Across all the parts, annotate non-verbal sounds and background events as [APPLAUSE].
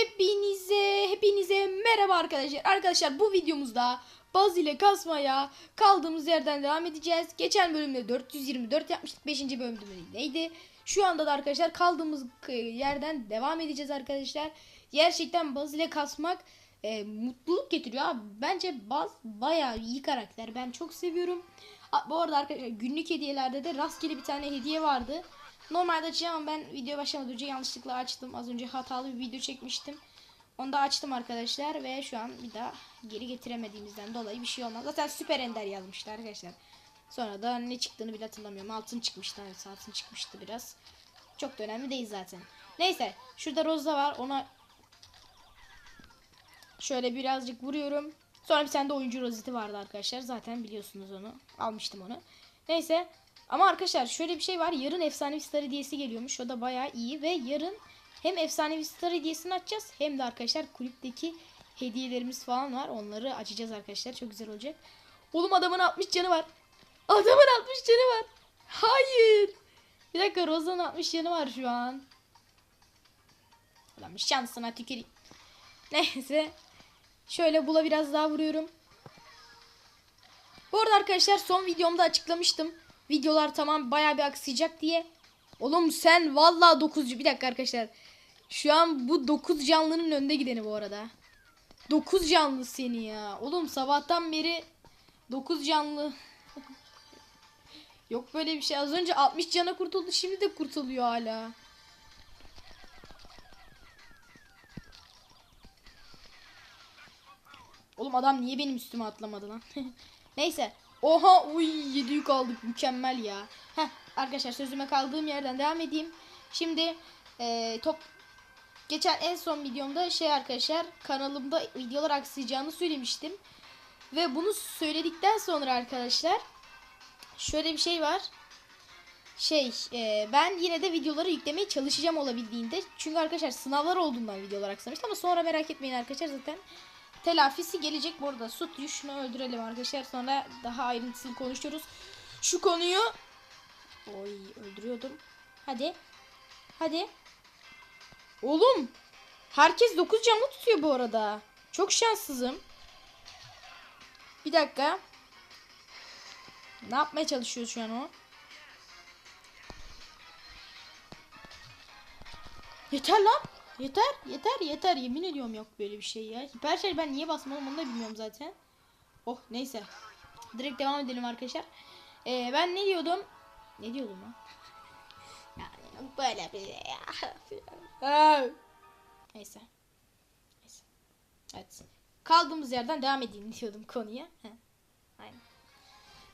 Hepinize, hepinize merhaba arkadaşlar. Arkadaşlar bu videomuzda baz ile kasmaya kaldığımız yerden devam edeceğiz. Geçen bölümde 424 yapmıştık. 5. bölümde neydi? Şu anda da arkadaşlar kaldığımız k- yerden devam edeceğiz arkadaşlar. Gerçekten baz ile kasmak e, mutluluk getiriyor abi. Bence baz bayağı iyi karakter. Ben çok seviyorum. Bu arada arkadaşlar günlük hediyelerde de rastgele bir tane hediye vardı. Normalde açacağım ben video başlamadan önce yanlışlıkla açtım. Az önce hatalı bir video çekmiştim. Onu da açtım arkadaşlar ve şu an bir daha geri getiremediğimizden dolayı bir şey olmaz. Zaten süper ender yazmıştı arkadaşlar. Sonra da ne çıktığını bile hatırlamıyorum. Altın çıkmıştı. Evet altın çıkmıştı biraz. Çok da önemli değil zaten. Neyse şurada Rosa var. Ona şöyle birazcık vuruyorum. Sonra bir tane de oyuncu rozeti vardı arkadaşlar. Zaten biliyorsunuz onu. Almıştım onu. Neyse. Ama arkadaşlar şöyle bir şey var. Yarın efsanevi star hediyesi geliyormuş. O da bayağı iyi. Ve yarın hem efsanevi star hediyesini açacağız. Hem de arkadaşlar kulüpteki hediyelerimiz falan var. Onları açacağız arkadaşlar. Çok güzel olacak. Oğlum adamın 60 canı var. Adamın 60 canı var. Hayır. Bir dakika Roza'nın 60 canı var şu an. Ulan şansına tüküreyim. [LAUGHS] Neyse. Şöyle bula biraz daha vuruyorum. Bu arada arkadaşlar son videomda açıklamıştım. Videolar tamam baya bir aksayacak diye. Oğlum sen vallahi 9 bir dakika arkadaşlar. Şu an bu 9 canlının önde gideni bu arada. 9 canlı seni ya. Oğlum sabahtan beri 9 canlı. [LAUGHS] Yok böyle bir şey. Az önce 60 cana kurtuldu. Şimdi de kurtuluyor hala. Oğlum adam niye benim üstüme atlamadı lan? [LAUGHS] Neyse. Oha uy 7 yük aldık. Mükemmel ya. Heh, arkadaşlar sözüme kaldığım yerden devam edeyim. Şimdi e, top geçen en son videomda şey arkadaşlar kanalımda videolar aksayacağını söylemiştim. Ve bunu söyledikten sonra arkadaşlar şöyle bir şey var. Şey e, ben yine de videoları yüklemeye çalışacağım olabildiğinde. Çünkü arkadaşlar sınavlar olduğundan videolar aksamıştı ama sonra merak etmeyin arkadaşlar zaten telafisi gelecek. Bu arada Sutyu şunu öldürelim arkadaşlar. Sonra daha ayrıntılı konuşuruz. Şu konuyu Oy öldürüyordum. Hadi. Hadi. Oğlum. Herkes 9 canlı tutuyor bu arada. Çok şanssızım. Bir dakika. Ne yapmaya çalışıyor şu an o? Yeter lan. Yeter, yeter, yeter. Yemin ediyorum yok böyle bir şey ya. Hiper şey ben niye basmadım onu da bilmiyorum zaten. Oh neyse. Direkt devam edelim arkadaşlar. Ee, ben ne diyordum? Ne diyordum lan? [LAUGHS] yani böyle bir şey ya. neyse. Neyse. Evet. Kaldığımız yerden devam edeyim diyordum konuya.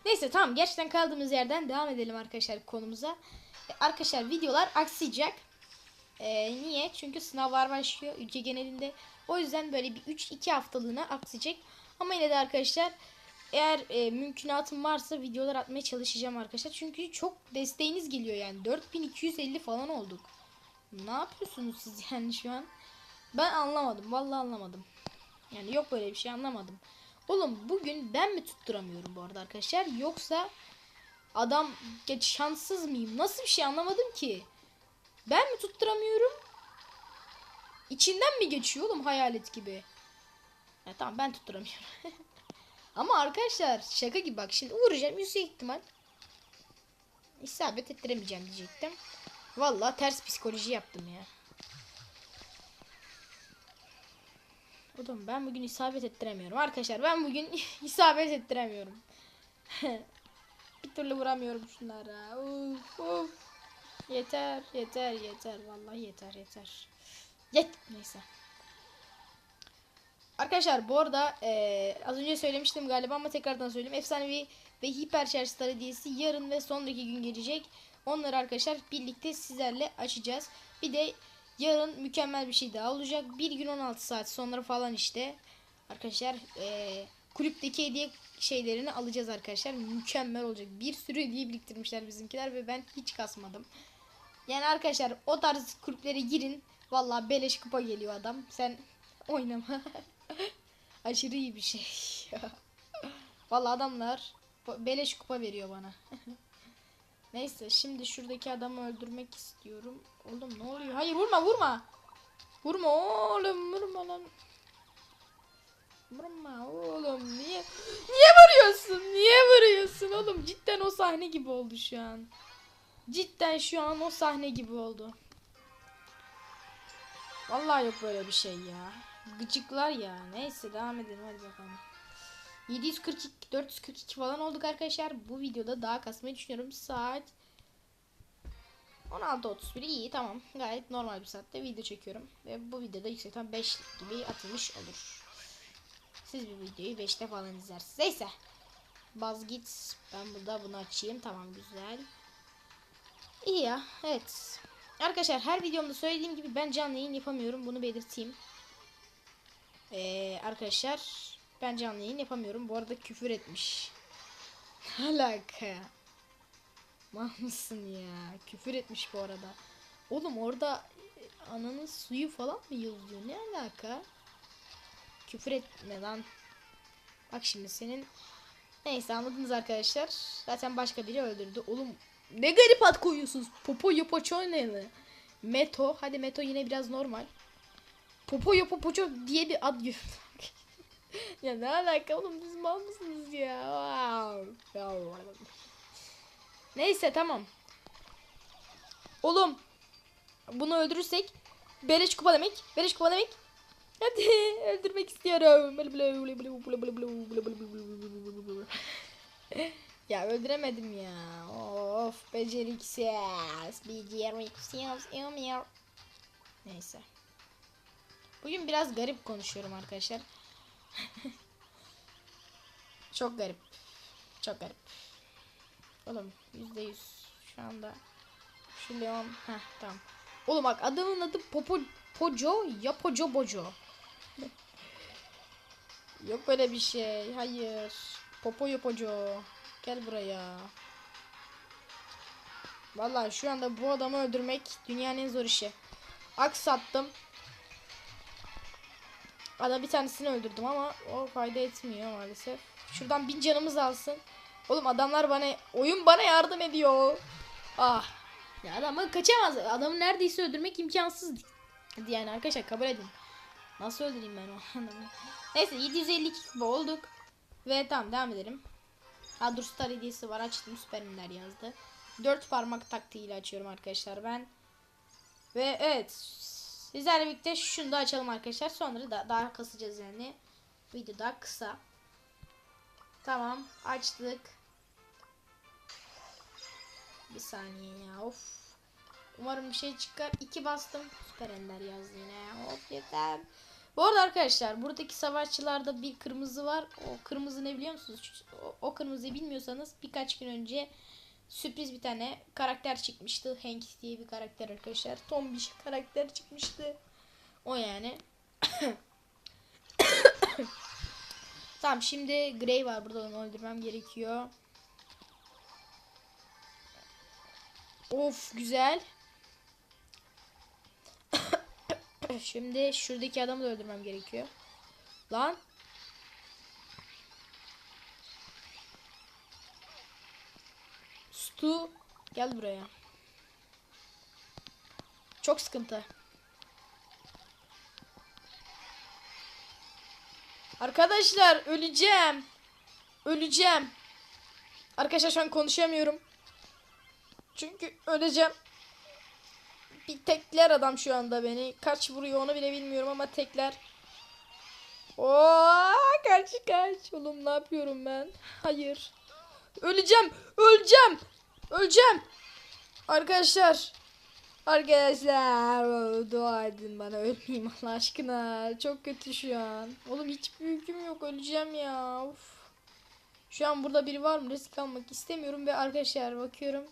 Neyse tamam gerçekten kaldığımız yerden devam edelim arkadaşlar konumuza. Arkadaşlar videolar aksayacak. Ee, niye? Çünkü sınavlar başlıyor ülke genelinde. O yüzden böyle bir 3-2 haftalığına aksayacak. Ama yine de arkadaşlar eğer e, mümkünatım varsa videolar atmaya çalışacağım arkadaşlar. Çünkü çok desteğiniz geliyor yani. 4250 falan olduk. Ne yapıyorsunuz siz [LAUGHS] yani şu an? Ben anlamadım. Vallahi anlamadım. Yani yok böyle bir şey anlamadım. Oğlum bugün ben mi tutturamıyorum bu arada arkadaşlar? Yoksa adam geç şanssız mıyım? Nasıl bir şey anlamadım ki? Ben mi tutturamıyorum? İçinden mi geçiyor oğlum hayalet gibi? Ya tamam ben tutturamıyorum. [LAUGHS] Ama arkadaşlar şaka gibi bak şimdi vuracağım yüksek ihtimal. İsabet ettiremeyeceğim diyecektim. Vallahi ters psikoloji yaptım ya. Oğlum ben bugün isabet ettiremiyorum. Arkadaşlar ben bugün [LAUGHS] isabet ettiremiyorum. [LAUGHS] Bir türlü vuramıyorum şunlara. Uf, uf. Yeter, yeter, yeter. Vallahi yeter, yeter. Yet. Neyse. Arkadaşlar bu arada eee, az önce söylemiştim galiba ama tekrardan söyleyeyim. Efsanevi ve hiper şarj star hediyesi yarın ve sonraki gün gelecek. Onları arkadaşlar birlikte sizlerle açacağız. Bir de yarın mükemmel bir şey daha olacak. Bir gün 16 saat sonra falan işte. Arkadaşlar eee, kulüpteki hediye şeylerini alacağız arkadaşlar. Mükemmel olacak. Bir sürü hediye biriktirmişler bizimkiler ve ben hiç kasmadım. Yani arkadaşlar o tarz kulüplere girin. Vallahi beleş kupa geliyor adam. Sen [LAUGHS] oynama. [LAUGHS] Aşırı iyi bir şey. [LAUGHS] Vallahi adamlar beleş kupa veriyor bana. Neyse şimdi şuradaki adamı öldürmek istiyorum. Oğlum ne oluyor? Hayır vurma vurma. Vurma oğlum vurma lan. Vurma oğlum niye niye vuruyorsun niye vuruyorsun oğlum cidden o sahne gibi oldu şu an. Cidden şu an o sahne gibi oldu. Vallahi yok böyle bir şey ya. Gıcıklar ya. Neyse devam edelim hadi bakalım. 742 442 falan olduk arkadaşlar. Bu videoda daha kasmayı düşünüyorum. Saat 16.31 iyi tamam. Gayet normal bir saatte video çekiyorum. Ve bu videoda yüksekten 5 gibi atılmış olur. Siz bu videoyu 5'te falan izlersiniz. Neyse. Baz git. Ben burada bunu açayım. Tamam güzel. İyi ya. Evet. Arkadaşlar her videomda söylediğim gibi ben canlı yayın yapamıyorum. Bunu belirteyim. Ee, arkadaşlar ben canlı yayın yapamıyorum. Bu arada küfür etmiş. [LAUGHS] Alaka? Mal ya? Küfür etmiş bu arada. Oğlum orada e, ananın suyu falan mı yazıyor? Ne alaka? Küfür etme lan. Bak şimdi senin Neyse anladınız arkadaşlar. Zaten başka biri öldürdü. Oğlum ne garip ad koyuyorsunuz. Popo yopoço ne? Meto. Hadi Meto yine biraz normal. Popo yopoço diye bir ad gördüm. ya ne alaka oğlum siz mal mısınız ya? Wow. Neyse tamam. Oğlum bunu öldürürsek beleş kupa demek. Beleş kupa demek. Hadi öldürmek istiyorum. Ya öldüremedim ya. Of beceriksiz. Beceriksiz. Emir. Neyse. Bugün biraz garip konuşuyorum arkadaşlar. [LAUGHS] Çok garip. Çok garip. Oğlum yüzde yüz şu anda. Şu Leon. Heh tamam. Oğlum bak adamın adı Popo Poco ya Poco Boco. Yok böyle bir şey. Hayır. Popo Yopoco. Gel buraya. Vallahi şu anda bu adamı öldürmek dünyanın en zor işi. Aksattım. Ada bir tanesini öldürdüm ama o fayda etmiyor maalesef. Şuradan bin canımız alsın. Oğlum adamlar bana oyun bana yardım ediyor. Ah. Ya adamı kaçamaz. Adamı neredeyse öldürmek imkansız. Yani arkadaşlar kabul edin. Nasıl öldüreyim ben o adamı? Neyse 752 kupa olduk. Ve tamam devam edelim. Ha dur star hediyesi var açtım süperimler yazdı. 4 parmak taktiğiyle açıyorum arkadaşlar ben. Ve evet. Sizlerle birlikte şunu da açalım arkadaşlar. Sonra da daha kasacağız yani. Video daha kısa. Tamam açtık. Bir saniye ya of. Umarım bir şey çıkar. 2 bastım. Süper ender yazdı yine. Hop yeter. Bu arada arkadaşlar buradaki savaşçılarda bir kırmızı var. O kırmızı ne biliyor musunuz? O, o kırmızıyı bilmiyorsanız birkaç gün önce sürpriz bir tane karakter çıkmıştı. Hank diye bir karakter arkadaşlar. Tombiş karakter çıkmıştı. O yani. [COUGHS] tamam şimdi Grey var burada onu öldürmem gerekiyor. Of güzel. Şimdi şuradaki adamı da öldürmem gerekiyor. Lan. Stu gel buraya. Çok sıkıntı. Arkadaşlar öleceğim. Öleceğim. Arkadaşlar şu an konuşamıyorum. Çünkü öleceğim. Bir tekler adam şu anda beni. Kaç vuruyor onu bile bilmiyorum ama tekler. Oo, kaç kaç. Oğlum ne yapıyorum ben? Hayır. Öleceğim. Öleceğim. Öleceğim. Arkadaşlar. Arkadaşlar dua edin bana ölmeyeyim Allah aşkına. Çok kötü şu an. Oğlum hiç büyüküm yok öleceğim ya. Of. Şu an burada biri var mı? Risk almak istemiyorum ve arkadaşlar bakıyorum.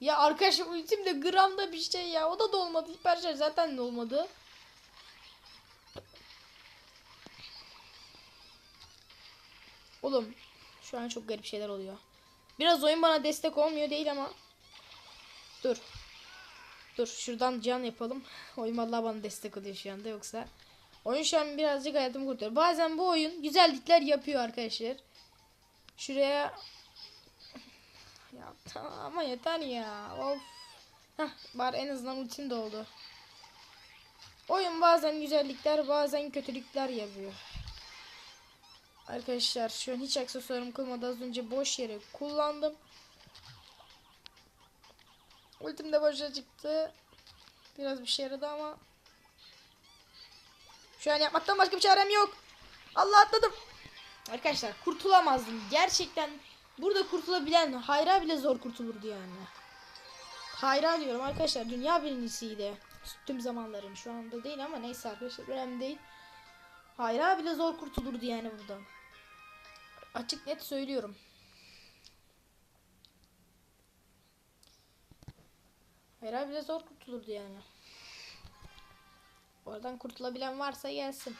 Ya arkadaşlar ultim de gramda bir şey ya. O da dolmadı. Hiper zaten de olmadı. Oğlum şu an çok garip şeyler oluyor. Biraz oyun bana destek olmuyor değil ama. Dur. Dur şuradan can yapalım. [LAUGHS] Oyun vallahi bana destek oluyor şu anda yoksa. Oyun şu an birazcık hayatımı kurtarıyor. Bazen bu oyun güzellikler yapıyor arkadaşlar. Şuraya ama yeter ya. Of. Heh, bari en azından ultim de oldu. Oyun bazen güzellikler bazen kötülükler yapıyor. Arkadaşlar şu an hiç aksesuarım kılmadı az önce boş yere kullandım. Ultim de boşa çıktı. Biraz bir şey yaradı ama. Şu an yapmaktan başka bir çarem yok. Allah atladım. Arkadaşlar kurtulamazdım. Gerçekten burada kurtulabilen Hayra bile zor kurtulurdu yani. Hayra diyorum arkadaşlar dünya birincisiydi. Tüm zamanların şu anda değil ama neyse arkadaşlar önemli değil. Hayra bile zor kurtulurdu yani buradan. Açık net söylüyorum. Hayra bile zor kurtulurdu yani. Oradan kurtulabilen varsa gelsin.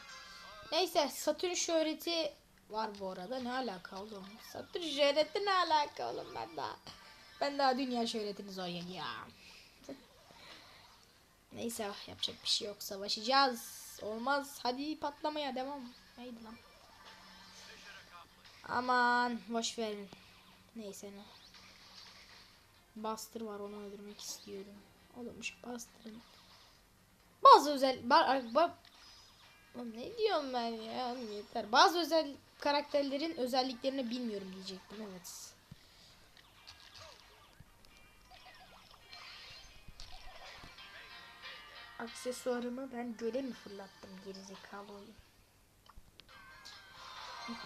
Neyse Satürn şöhreti var bu arada. Ne alaka oğlum? Satürn şöhreti ne alaka oğlum ben daha. Ben daha dünya şöhretini zor ya. [LAUGHS] Neyse yapacak bir şey yok. Savaşacağız. Olmaz. Hadi patlamaya devam. Haydi lan. Aman boş verin. Neyse ne. Buster var onu öldürmek istiyorum. Oğlum şu Buster'ın bazı özel ba, ba, ne diyorum ben ya yeter. Bazı özel karakterlerin özelliklerini bilmiyorum diyecektim evet. Aksesuarımı ben göle mi fırlattım gerizekalı oyun.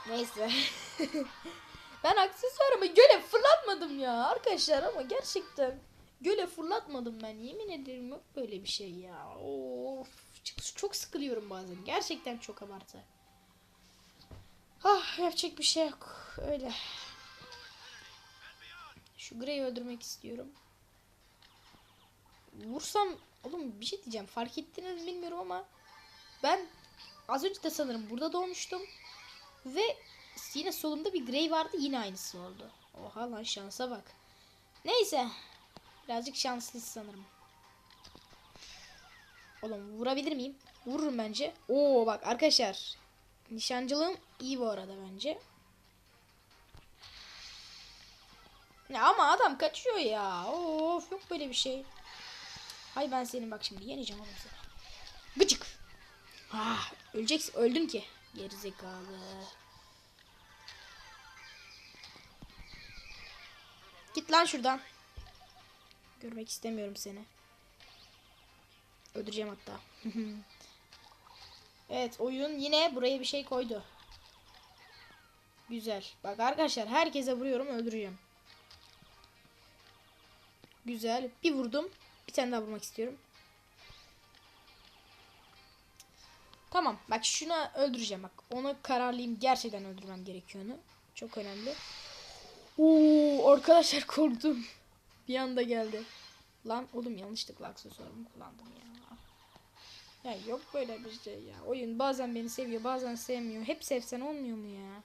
Neyse. [LAUGHS] ben aksesuarımı göle fırlatmadım ya arkadaşlar ama gerçekten göle fırlatmadım ben yemin ederim yok böyle bir şey ya. Of çok, sıkılıyorum bazen gerçekten çok abartı. Ah yapacak bir şey yok öyle. Şu Grey'i öldürmek istiyorum. Vursam oğlum bir şey diyeceğim fark ettiniz mi bilmiyorum ama ben az önce de sanırım burada doğmuştum. Ve yine solumda bir Grey vardı yine aynısı oldu. Oha lan şansa bak. Neyse. Birazcık şanslıyız sanırım. Oğlum vurabilir miyim? Vururum bence. Oo bak arkadaşlar. Nişancılığım iyi bu arada bence. Ya ama adam kaçıyor ya. Of yok böyle bir şey. Hay ben senin bak şimdi yeneceğim oğlum seni. Gıcık. Ah öleceksin. Öldün ki. Gerizekalı. Git lan şuradan. Görmek istemiyorum seni. Öldüreceğim hatta. [LAUGHS] evet oyun yine buraya bir şey koydu. Güzel. Bak arkadaşlar herkese vuruyorum öldüreceğim. Güzel. Bir vurdum. Bir tane daha vurmak istiyorum. Tamam. Bak şuna öldüreceğim bak. Onu kararlıyım. Gerçekten öldürmem gerekiyor onu. Çok önemli. Oo arkadaşlar korktum. Bir anda geldi. Lan oğlum yanlışlıkla aksesuarımı kullandım ya. Ya yok böyle bir şey ya. Oyun bazen beni seviyor bazen sevmiyor. Hep sevsen olmuyor mu ya?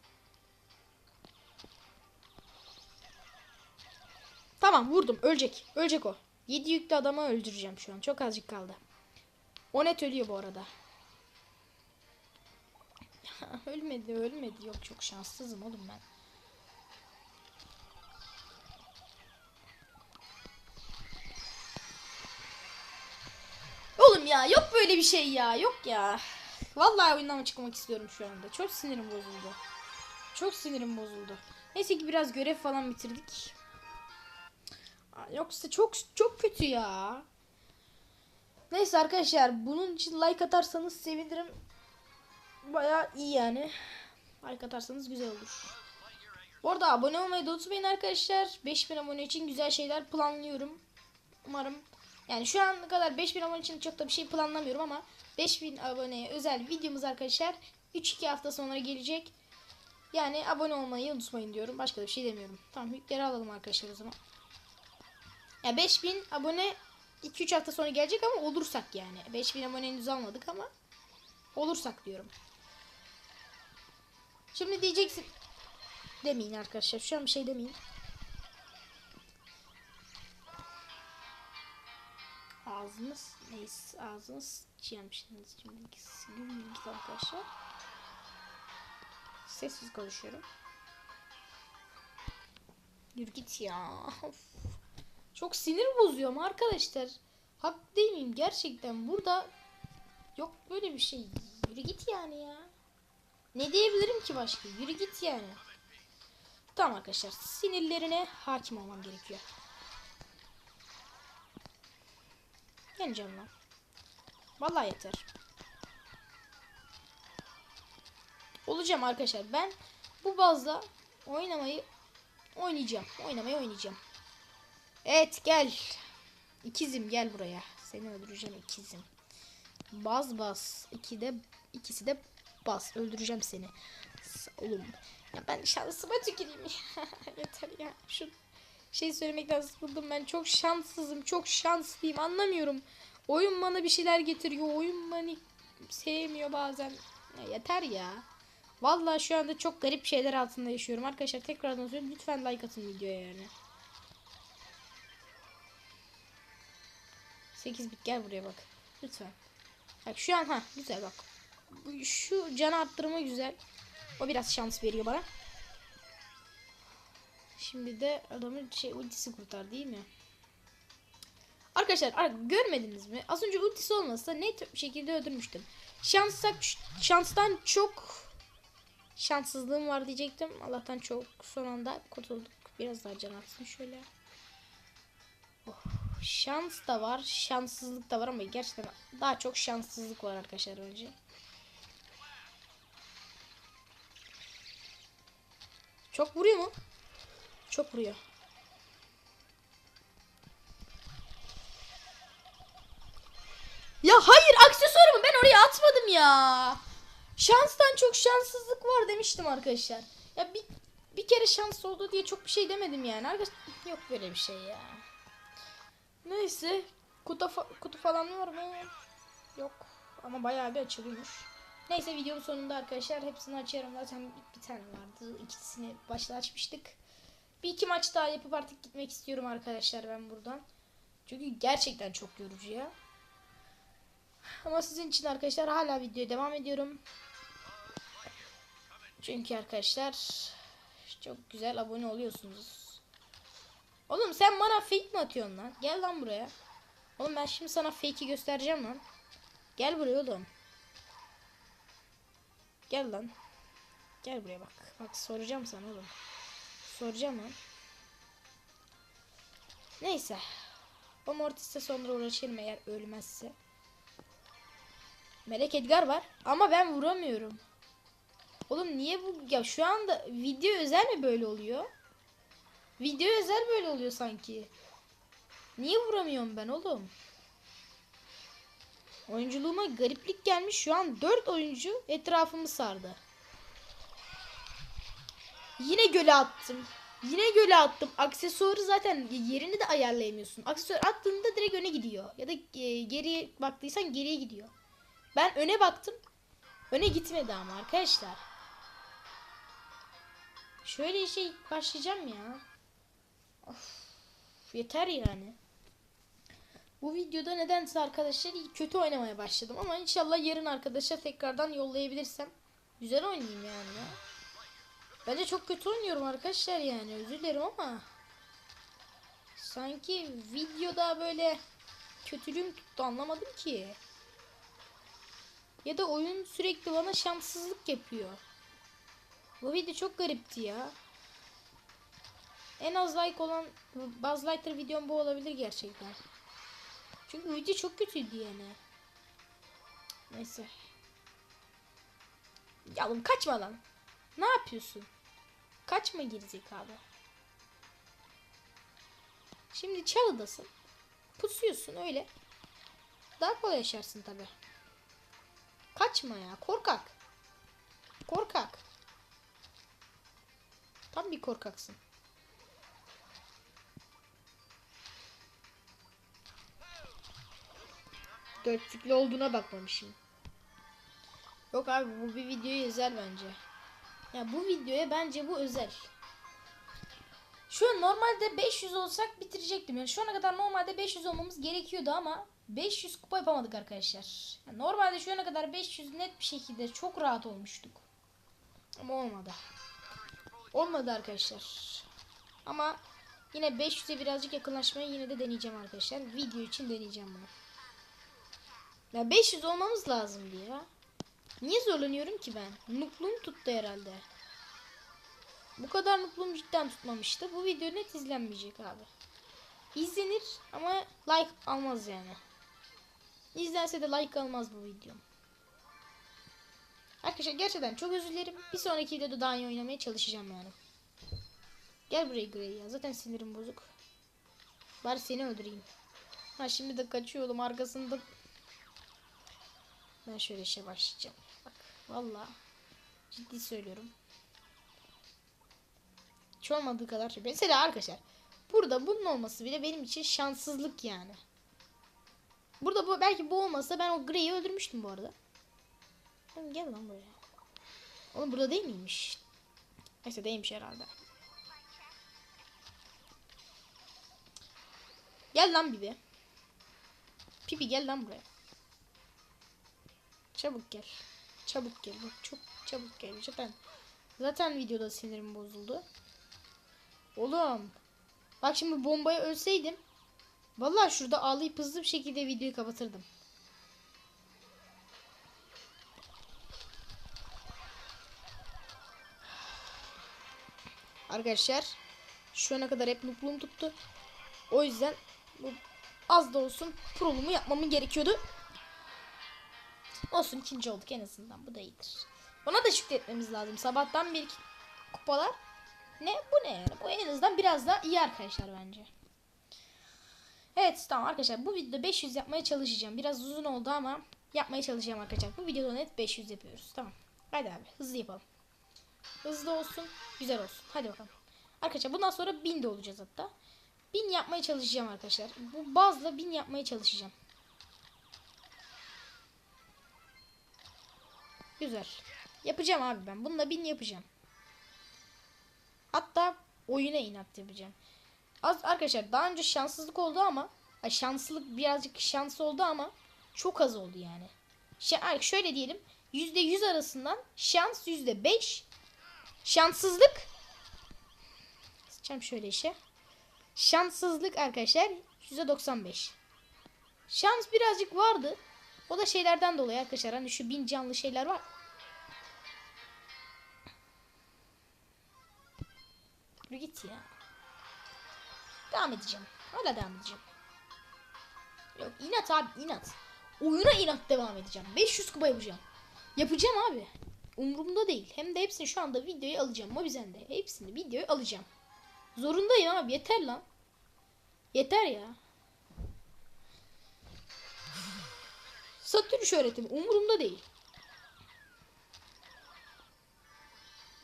Tamam vurdum. Ölecek. Ölecek o. 7 yüklü adamı öldüreceğim şu an. Çok azıcık kaldı. O net ölüyor bu arada. [LAUGHS] ölmedi ölmedi. Yok çok şanssızım oğlum ben. Ya yok böyle bir şey ya. Yok ya. Vallahi oyundan çıkmak istiyorum şu anda. Çok sinirim bozuldu. Çok sinirim bozuldu. Neyse ki biraz görev falan bitirdik. Yoksa çok çok kötü ya. Neyse arkadaşlar bunun için like atarsanız sevinirim. Baya iyi yani. Like atarsanız güzel olur. Bu arada abone olmayı da unutmayın arkadaşlar. 5000 abone için güzel şeyler planlıyorum. Umarım yani şu an kadar 5000 abone için çok da bir şey planlamıyorum ama 5000 aboneye özel videomuz arkadaşlar 3-2 hafta sonra gelecek. Yani abone olmayı unutmayın diyorum. Başka da bir şey demiyorum. Tamam yükleri alalım arkadaşlar o zaman. Ya 5000 abone 2-3 hafta sonra gelecek ama olursak yani. 5000 abone henüz almadık ama olursak diyorum. Şimdi diyeceksin demeyin arkadaşlar. Şu an bir şey demeyin. Ağzınız neyse ağzınız çiğnemişsiniz şimdi silin git arkadaşlar. Sessiz konuşuyorum. Yürü git ya. Çok sinir bozuyorum arkadaşlar. Hak değil miyim gerçekten burada Yok böyle bir şey. Yürü git yani ya. Ne diyebilirim ki başka? Yürü git yani. Tamam arkadaşlar. Sinirlerine hakim olmam gerekiyor. Yeneceğim lan. Vallahi yeter. Olacağım arkadaşlar. Ben bu bazda oynamayı oynayacağım. Oynamayı oynayacağım. Evet gel. İkizim gel buraya. Seni öldüreceğim ikizim. Baz bas. İki de ikisi de bas. Öldüreceğim seni. Oğlum. Ya ben şansıma tüküreyim. [LAUGHS] Yeter ya. Şu şey söylemekten sıkıldım ben. Çok şanssızım. Çok şanslıyım. Anlamıyorum. Oyun bana bir şeyler getiriyor. Oyun beni sevmiyor bazen. Ya yeter ya. Vallahi şu anda çok garip şeyler altında yaşıyorum. Arkadaşlar tekrardan söylüyorum. Lütfen like atın videoya yani. 8 bit gel buraya bak. Lütfen. Bak şu an ha güzel bak. Şu can arttırma güzel. O biraz şans veriyor bana. Şimdi de adamın şey ultisi kurtar değil mi? Arkadaşlar ar- görmediniz mi? Az önce ultisi olmasa net bir şekilde öldürmüştüm. Şansak şanstan çok şanssızlığım var diyecektim. Allah'tan çok son anda kurtulduk. Biraz daha can atsın şöyle. Oh, şans da var, şanssızlık da var ama gerçekten daha çok şanssızlık var arkadaşlar önce. Çok vuruyor mu? Çok vuruyor. Ya hayır aksesuarımı ben oraya atmadım ya. Şanstan çok şanssızlık var demiştim arkadaşlar. Ya bir, bir kere şans oldu diye çok bir şey demedim yani. Arkadaşlar yok böyle bir şey ya. Neyse. Kutu, fa- kutu falan var mı? Yok. Ama bayağı bir açılıyormuş. Neyse videonun sonunda arkadaşlar hepsini açarım. Zaten bir tane vardı. İkisini başta açmıştık. Bir iki maç daha yapıp artık gitmek istiyorum arkadaşlar ben buradan. Çünkü gerçekten çok yorucu ya. Ama sizin için arkadaşlar hala videoya devam ediyorum. Çünkü arkadaşlar çok güzel abone oluyorsunuz. Oğlum sen bana fake mi atıyorsun lan? Gel lan buraya. Oğlum ben şimdi sana fake'i göstereceğim lan. Gel buraya oğlum. Gel lan. Gel buraya bak. Bak soracağım sana oğlum. Soracağım lan. Neyse. O Mortis'e sonra uğraşırım eğer ölmezse. Melek Edgar var ama ben vuramıyorum. Oğlum niye bu ya şu anda video özel mi böyle oluyor? Video özel böyle oluyor sanki. Niye vuramıyorum ben oğlum? Oyunculuğuma gariplik gelmiş. Şu an 4 oyuncu etrafımı sardı. Yine göle attım. Yine göle attım. Aksesuarı zaten yerini de ayarlayamıyorsun. Aksesuar attığında direkt öne gidiyor. Ya da e, geriye baktıysan geriye gidiyor. Ben öne baktım. Öne gitmedi ama arkadaşlar. Şöyle işe başlayacağım ya. Of, yeter yani. Bu videoda nedense arkadaşlar kötü oynamaya başladım ama inşallah yarın arkadaşlar tekrardan yollayabilirsem güzel oynayayım yani ya. Bence çok kötü oynuyorum arkadaşlar yani özür dilerim ama sanki videoda böyle kötülüğüm tuttu anlamadım ki. Ya da oyun sürekli bana şanssızlık yapıyor. Bu video çok garipti ya. En az like olan Buzz Lightyear videom bu olabilir gerçekten. Çünkü video çok kötüydü yani. Neyse. Ya oğlum kaçma lan. Ne yapıyorsun? Kaçma gerizekalı. Şimdi çalıdasın. Pusuyorsun öyle. Daha kolay yaşarsın tabi. Kaçma ya korkak. Korkak. Tam bir korkaksın. Dörtlüklü olduğuna bakmamışım. Yok abi bu bir videoya özel bence. Ya bu videoya bence bu özel. Şu an normalde 500 olsak bitirecektim. Yani şu ana kadar normalde 500 olmamız gerekiyordu ama 500 kupa yapamadık arkadaşlar. Yani normalde şu ana kadar 500 net bir şekilde çok rahat olmuştuk. Ama olmadı. Olmadı arkadaşlar. Ama yine 500'e birazcık yakınlaşmayı yine de deneyeceğim arkadaşlar. Video için deneyeceğim bunu. Ya 500 olmamız lazımdı ya. Niye zorlanıyorum ki ben? Nukluğum tuttu herhalde. Bu kadar nukluğum cidden tutmamıştı. Bu video net izlenmeyecek abi. İzlenir ama like almaz yani. İzlense de like almaz bu videom. Arkadaşlar gerçekten çok özür dilerim. Bir sonraki videoda daha iyi oynamaya çalışacağım yani. Gel buraya Grey ya. Zaten sinirim bozuk. Bari seni öldüreyim. Ha şimdi de kaçıyordum arkasında. Ben şöyle işe başlayacağım. Valla ciddi söylüyorum. Hiç olmadığı kadar. şey. Mesela arkadaşlar burada bunun olması bile benim için şanssızlık yani. Burada bu belki bu olmasa ben o Grey'i öldürmüştüm bu arada. Gel lan buraya. Oğlum burada değil miymiş? Neyse değilmiş herhalde. Gel lan Bibi. Pipi gel lan buraya. Çabuk gel. Çabuk gel. Bak çok çabuk gel. Zaten zaten videoda sinirim bozuldu. Oğlum. Bak şimdi bombaya ölseydim. Vallahi şurada ağlayıp hızlı bir şekilde videoyu kapatırdım. Arkadaşlar şu ana kadar hep nukluğum tuttu. O yüzden bu az da olsun prolumu yapmamın gerekiyordu. Olsun ikinci olduk en azından bu da iyidir. Ona da şükretmemiz lazım. Sabahtan bir kupalar. Ne bu ne yani? Bu en azından biraz daha iyi arkadaşlar bence. Evet tamam arkadaşlar bu videoda 500 yapmaya çalışacağım. Biraz uzun oldu ama yapmaya çalışacağım arkadaşlar. Bu videoda net 500 yapıyoruz. Tamam. Hadi abi hızlı yapalım. Hızlı olsun, güzel olsun. Hadi bakalım. Arkadaşlar bundan sonra 1000 de olacağız hatta. 1000 yapmaya çalışacağım arkadaşlar. Bu bazla 1000 yapmaya çalışacağım. Güzel. Yapacağım abi ben. Bununla 1000 yapacağım. Hatta oyuna inat yapacağım. Az arkadaşlar daha önce şanssızlık oldu ama şanslılık birazcık şans oldu ama çok az oldu yani. Ş- şöyle diyelim %100 arasından şans %5 şanssızlık Sıçacağım şöyle işe. Şanssızlık arkadaşlar %95. Şans birazcık vardı. O da şeylerden dolayı arkadaşlar. Hani şu bin canlı şeyler var. Yürü git ya. Devam edeceğim. Hala devam edeceğim. Yok inat abi inat. Oyuna inat devam edeceğim. 500 kupa yapacağım. Yapacağım abi. Umurumda değil. Hem de hepsini şu anda videoyu alacağım. Mobizen'de. Hepsini videoyu alacağım. Zorundayım abi. Yeter lan. Yeter ya. Satürn öğretimi. Umurumda değil.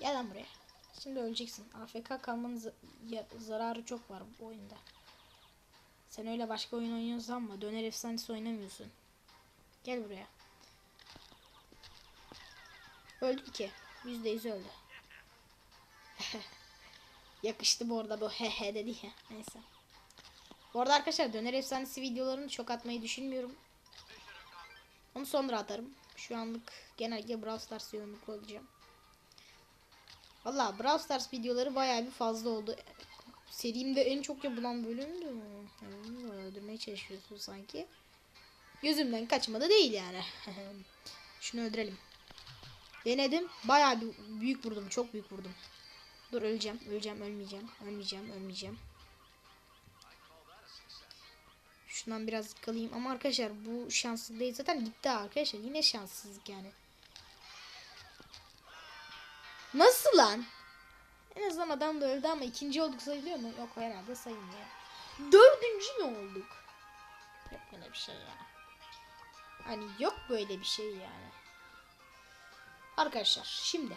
Gel lan buraya. Şimdi öleceksin. AFK kalmanın zararı çok var bu oyunda. Sen öyle başka oyun oynuyorsun sanma. Döner efsanesi oynamıyorsun. Gel buraya. Öldü ki. Yüzde yüz öldü. [LAUGHS] Yakıştı bu arada bu he he dedi ya. Neyse. Bu arada arkadaşlar döner efsanesi videolarını çok atmayı düşünmüyorum. Onu sonra atarım. Şu anlık genellikle Brawl Stars yoğunluklu olacağım. Valla Brawl Stars videoları bayağı bir fazla oldu. Serimde en çok yapılan bölümdü. Öldürmeye çalışıyorsun sanki. Gözümden kaçmadı değil yani. [LAUGHS] Şunu öldürelim. Denedim. Bayağı bir büyük vurdum. Çok büyük vurdum. Dur öleceğim. Öleceğim. Ölmeyeceğim. Ölmeyeceğim. Ölmeyeceğim. Şundan biraz kalayım. Ama arkadaşlar bu şanssız değil. Zaten gitti arkadaşlar. Yine şanssızlık yani. Nasıl lan? En azından adam da öldü ama ikinci olduk sayılıyor mu? Yok herhalde sayılmıyor. Dördüncü mü olduk? Yok böyle bir şey ya. Hani yok böyle bir şey yani. Arkadaşlar şimdi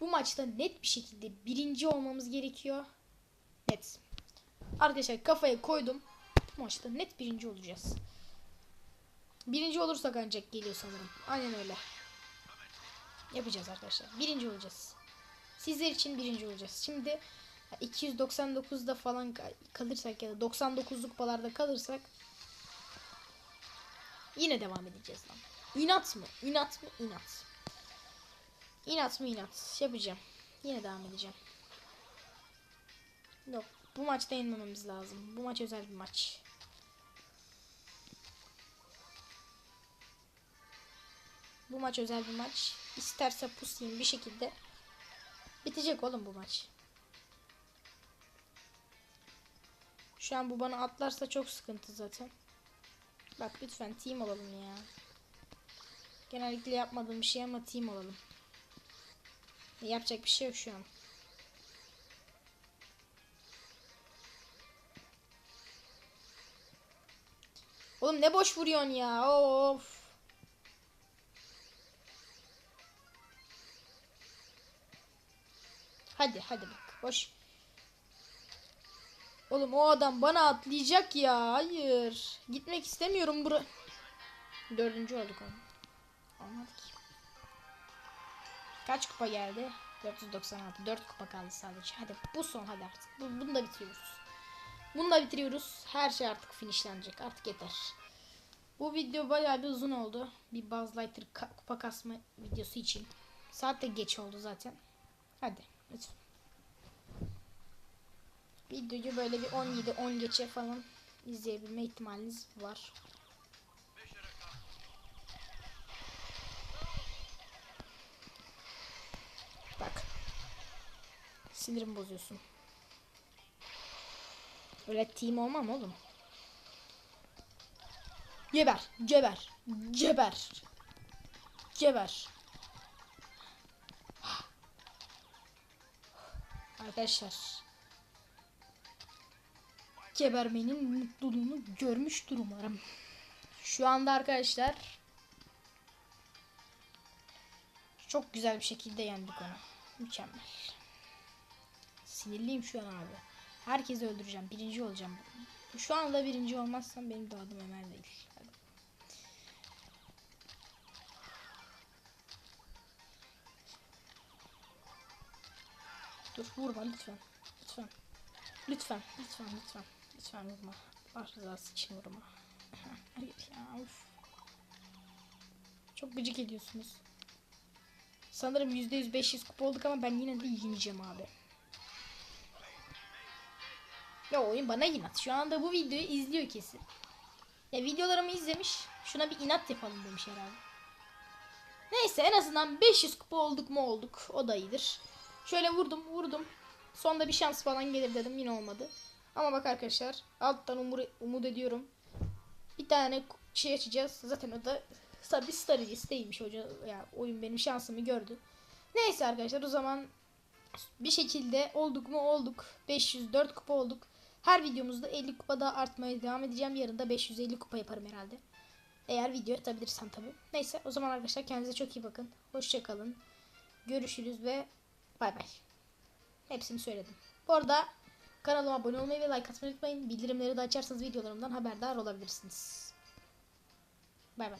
bu maçta net bir şekilde birinci olmamız gerekiyor. Net. Arkadaşlar kafaya koydum. Bu maçta net birinci olacağız. Birinci olursak ancak geliyor sanırım. Aynen öyle. Yapacağız arkadaşlar. Birinci olacağız. Sizler için birinci olacağız. Şimdi 299'da falan ka- kalırsak ya da 99'luk kupalarda kalırsak yine devam edeceğiz lan. İnat mı? İnat mı? İnat. İnat mı? İnat. Yapacağım. Yine devam edeceğim. Yok. Bu maçta yenmememiz lazım. Bu maç özel bir maç. Bu maç özel bir maç. İsterse pusayım bir şekilde. Bitecek oğlum bu maç. Şu an bu bana atlarsa çok sıkıntı zaten. Bak lütfen team olalım ya. Genellikle yapmadığım bir şey ama team olalım. Yapacak bir şey yok şu an. Oğlum ne boş vuruyorsun ya. Of. Hadi hadi bak. Boş. Oğlum o adam bana atlayacak ya. Hayır. Gitmek istemiyorum bura. Dördüncü olduk oğlum. Olmadı ki. Kaç kupa geldi? 496. 4 kupa kaldı sadece. Hadi bu son hadi artık. Bu, bunu da bitiriyoruz. Bunu da bitiriyoruz. Her şey artık finishlenecek. Artık yeter. Bu video bayağı bir uzun oldu. Bir Buzz Lightyear ka- kupa kasma videosu için. Saat de geç oldu zaten. Hadi lütfen. Videoyu böyle bir 17-10 geçe falan izleyebilme ihtimaliniz var. Bak. Sinirimi bozuyorsun. Öyle team olmam oğlum. Geber, geber, geber. Geber. Arkadaşlar. Gebermenin mutluluğunu görmüştür umarım. Şu anda arkadaşlar çok güzel bir şekilde yendik onu. Mükemmel. Sinirliyim şu an abi. Herkesi öldüreceğim. Birinci olacağım. Şu anda birinci olmazsam benim de adım Ömer değil. Dur vurma lütfen. Lütfen. Lütfen. Lütfen. Lütfen. Lütfen vurma. Allah için vurma. [LAUGHS] Ya. Of. Çok gıcık ediyorsunuz. Sanırım %100 500 kupa olduk ama ben yine de yeneceğim abi. Ya oyun bana inat. Şu anda bu videoyu izliyor kesin. Ya videolarımı izlemiş. Şuna bir inat yapalım demiş herhalde. Neyse en azından 500 kupa olduk mu olduk. O da iyidir. Şöyle vurdum vurdum. Sonda bir şans falan gelir dedim yine olmadı. Ama bak arkadaşlar alttan umur, umut ediyorum. Bir tane şey açacağız. Zaten o da bir star listeymiş hoca. Ya oyun benim şansımı gördü. Neyse arkadaşlar o zaman bir şekilde olduk mu olduk. 504 kupa olduk. Her videomuzda 50 kupa daha artmaya devam edeceğim. Yarın da 550 kupa yaparım herhalde. Eğer video atabilirsem tabii. Neyse o zaman arkadaşlar kendinize çok iyi bakın. Hoşçakalın. Görüşürüz ve bay bay. Hepsini söyledim. Bu arada kanalıma abone olmayı ve like atmayı unutmayın. Bildirimleri de açarsanız videolarımdan haberdar olabilirsiniz. Bay bay.